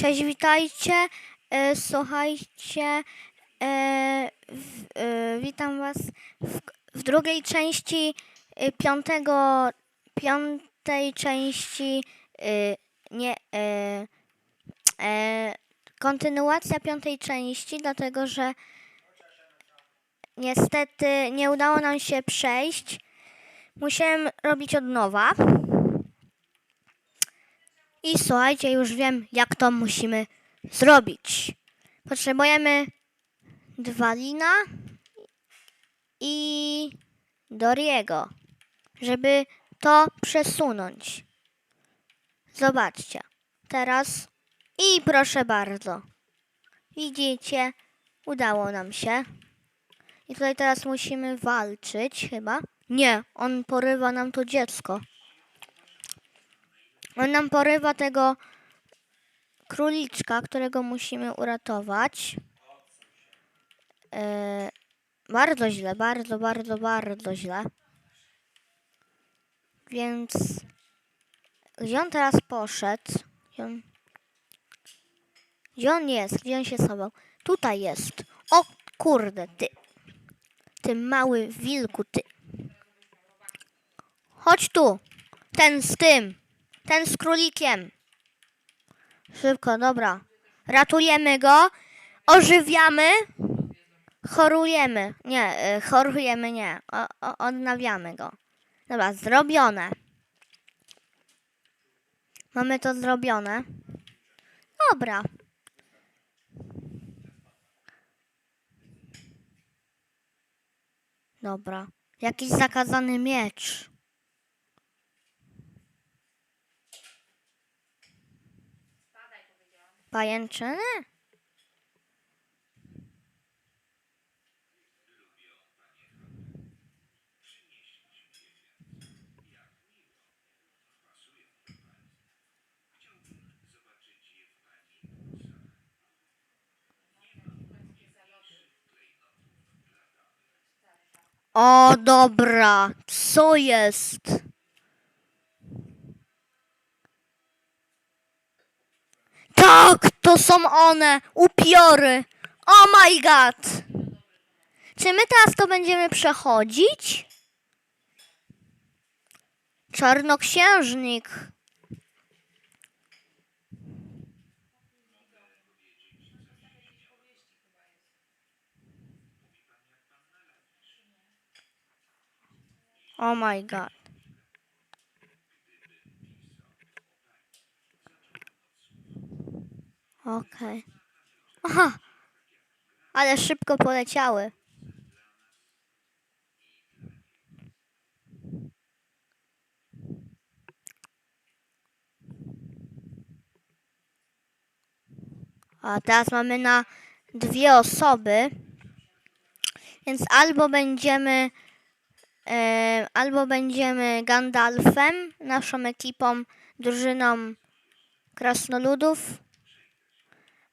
Cześć, witajcie. E, słuchajcie, e, e, witam Was w, w drugiej części piątego, piątej części, nie, kontynuacja piątej części, dlatego że niestety nie udało nam się przejść. Musiałem robić od nowa. I słuchajcie, już wiem, jak to musimy zrobić. Potrzebujemy dwa lina i Doriego, żeby to przesunąć. Zobaczcie. Teraz i proszę bardzo. Widzicie, udało nam się. I tutaj teraz musimy walczyć chyba. Nie, on porywa nam to dziecko. On nam porywa tego króliczka, którego musimy uratować. E, bardzo źle, bardzo, bardzo, bardzo źle. Więc gdzie on teraz poszedł? Gdzie on, gdzie on jest? Gdzie on się schował? Tutaj jest. O kurde, ty. Ty mały wilku, ty. Chodź tu. Ten z tym. Ten z królikiem. Szybko, dobra. Ratujemy go. Ożywiamy. Chorujemy. Nie, y, chorujemy nie. O, o, odnawiamy go. Dobra, zrobione. Mamy to zrobione. Dobra. Dobra. Jakiś zakazany miecz. Pajęczyny? O, dobra. Co jest? Tak, to są one, upiory. Oh my god. Czy my teraz to będziemy przechodzić? Czarnoksiężnik. Oh my god. Okej. Aha! Ale szybko poleciały. A teraz mamy na dwie osoby. Więc albo będziemy e, albo będziemy Gandalfem, naszą ekipą, drużyną krasnoludów,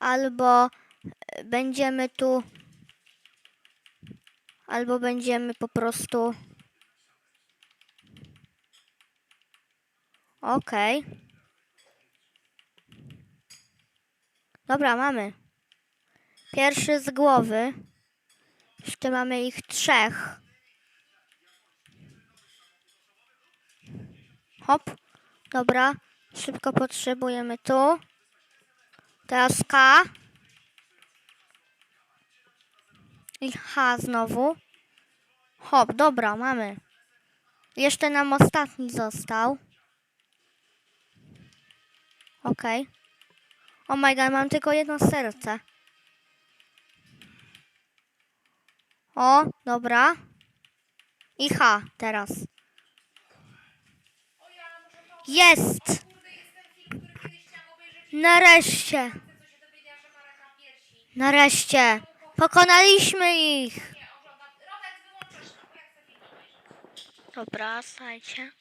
albo e, będziemy tu, albo będziemy po prostu. Okej. Dobra, mamy. Pierwszy z głowy. Jeszcze mamy ich trzech. Hop. Dobra. Szybko potrzebujemy tu. Teraz K. I H znowu. Hop, dobra, mamy. Jeszcze nam ostatni został. Okej. O my god, mam tylko jedno serce. O, dobra. I H teraz. Jest! Nareszcie! Nareszcie! Pokonaliśmy ich! Dobra, słuchajcie.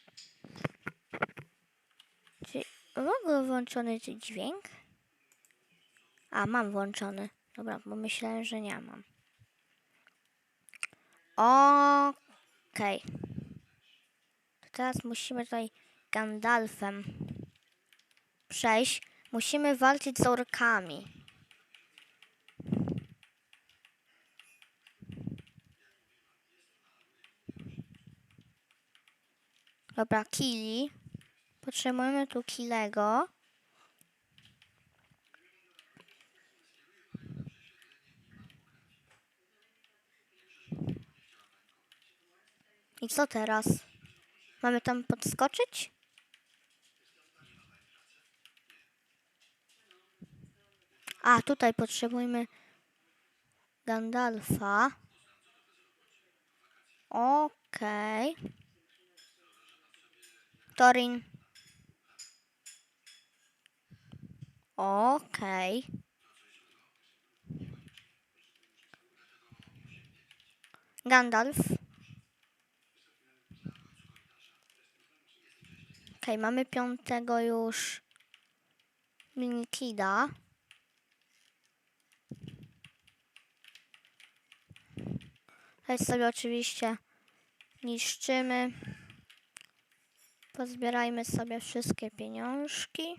Czy mam ogóle włączony dźwięk? A, mam włączony. Dobra, bo myślałem, że nie mam. Okej. To Teraz musimy tutaj Gandalfem przejść. Musimy walczyć z orkami. Dobra, kili. Potrzebujemy tu kilego. I co teraz? Mamy tam podskoczyć? A, tutaj potrzebujemy Gandalfa. Okej. Torin. Okej. Gandalf. Okej, mamy piątego już Minikida. Tutaj sobie oczywiście niszczymy. Pozbierajmy sobie wszystkie pieniążki.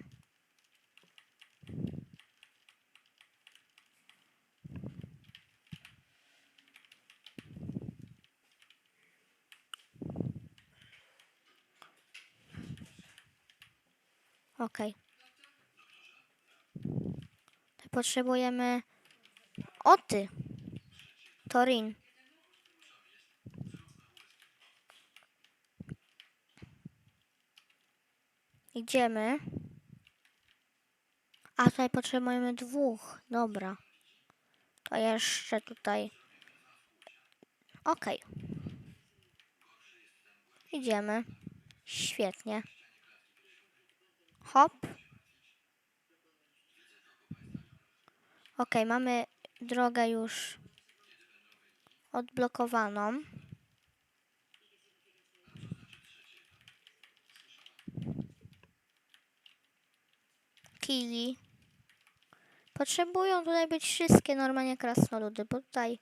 Okay. Potrzebujemy oty. Torin. Idziemy. A tutaj potrzebujemy dwóch. Dobra. To jeszcze tutaj. Okej. Idziemy. Świetnie. Hop. Okej, mamy drogę już odblokowaną. Kili. Potrzebują tutaj być wszystkie normalnie krasnoludy, bo tutaj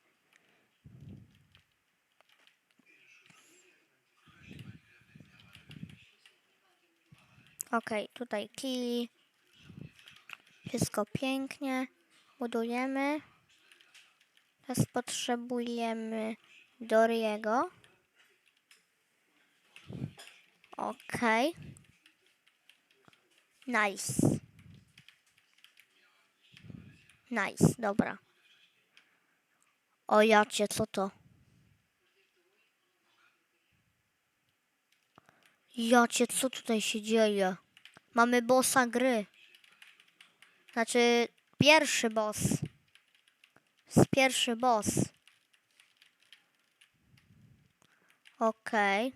Okej, tutaj kili. Wszystko pięknie. Budujemy. Teraz potrzebujemy Doriego. Okej. Nice. Nice, dobra. O jacie, co to? Jacie, co tutaj się dzieje? Mamy bossa gry. Znaczy, pierwszy boss. Z pierwszy boss. Okej.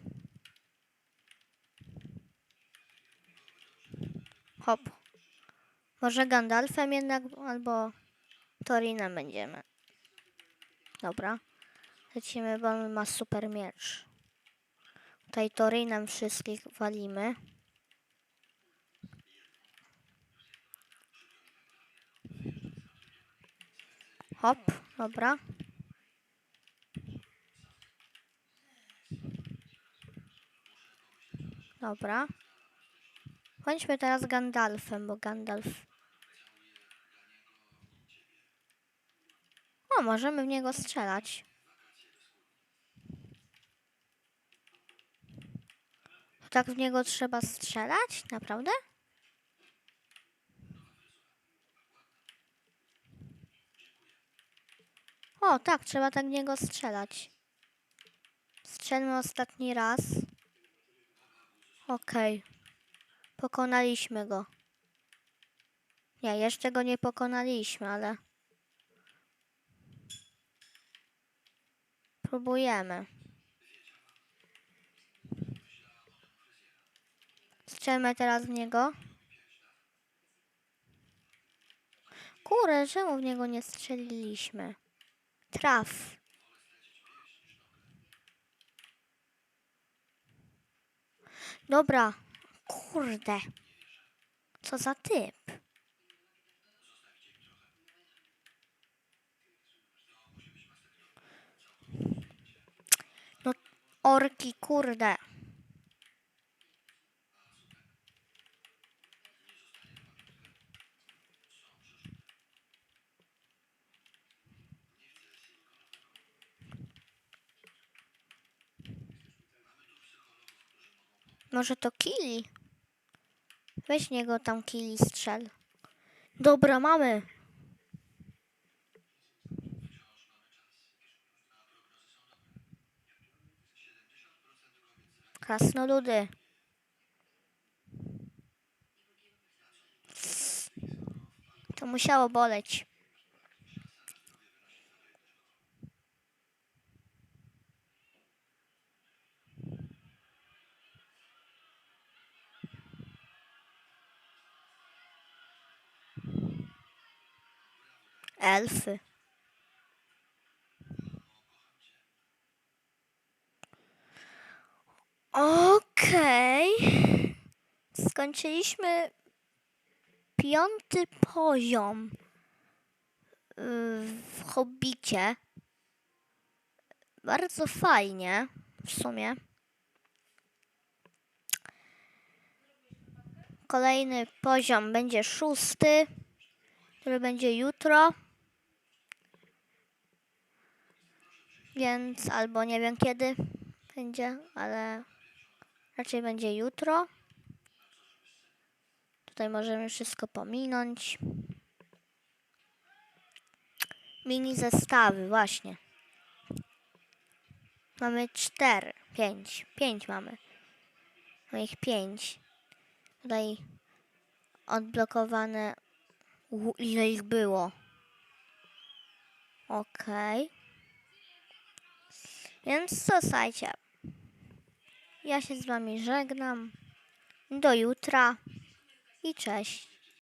Hop. Może Gandalfem jednak, albo Torinem będziemy. Dobra. Lecimy, bo on ma super miecz. Tutaj Torinem wszystkich walimy. Hop, dobra. Dobra. Bądźmy teraz Gandalfem, bo Gandalf... Możemy w niego strzelać. Tak w niego trzeba strzelać? Naprawdę? O, tak, trzeba tak w niego strzelać. Strzelmy ostatni raz. Okej. Pokonaliśmy go. Nie, jeszcze go nie pokonaliśmy, ale... Próbujemy. Strzelmy teraz w niego. Kurde, czemu w niego nie strzeliliśmy? Traf. Dobra. Kurde. Co za typ. Orki, kurde. Może to Kili? Weź niego tam Kili strzel. Dobra, mamy. Krasnoludy. To musiało boleć. Elfy. Okej. Skończyliśmy piąty poziom y, w Hobbicie. Bardzo fajnie w sumie. Kolejny poziom będzie szósty, który będzie jutro. Więc albo nie wiem kiedy będzie, ale raczej będzie jutro. Tutaj możemy wszystko pominąć. Mini zestawy, właśnie. Mamy cztery, pięć, pięć mamy. Mamy ich pięć. Tutaj odblokowane. U, ile ich było? Okej. Więc co, słuchajcie. Ja się z wami żegnam. Do jutra i cześć.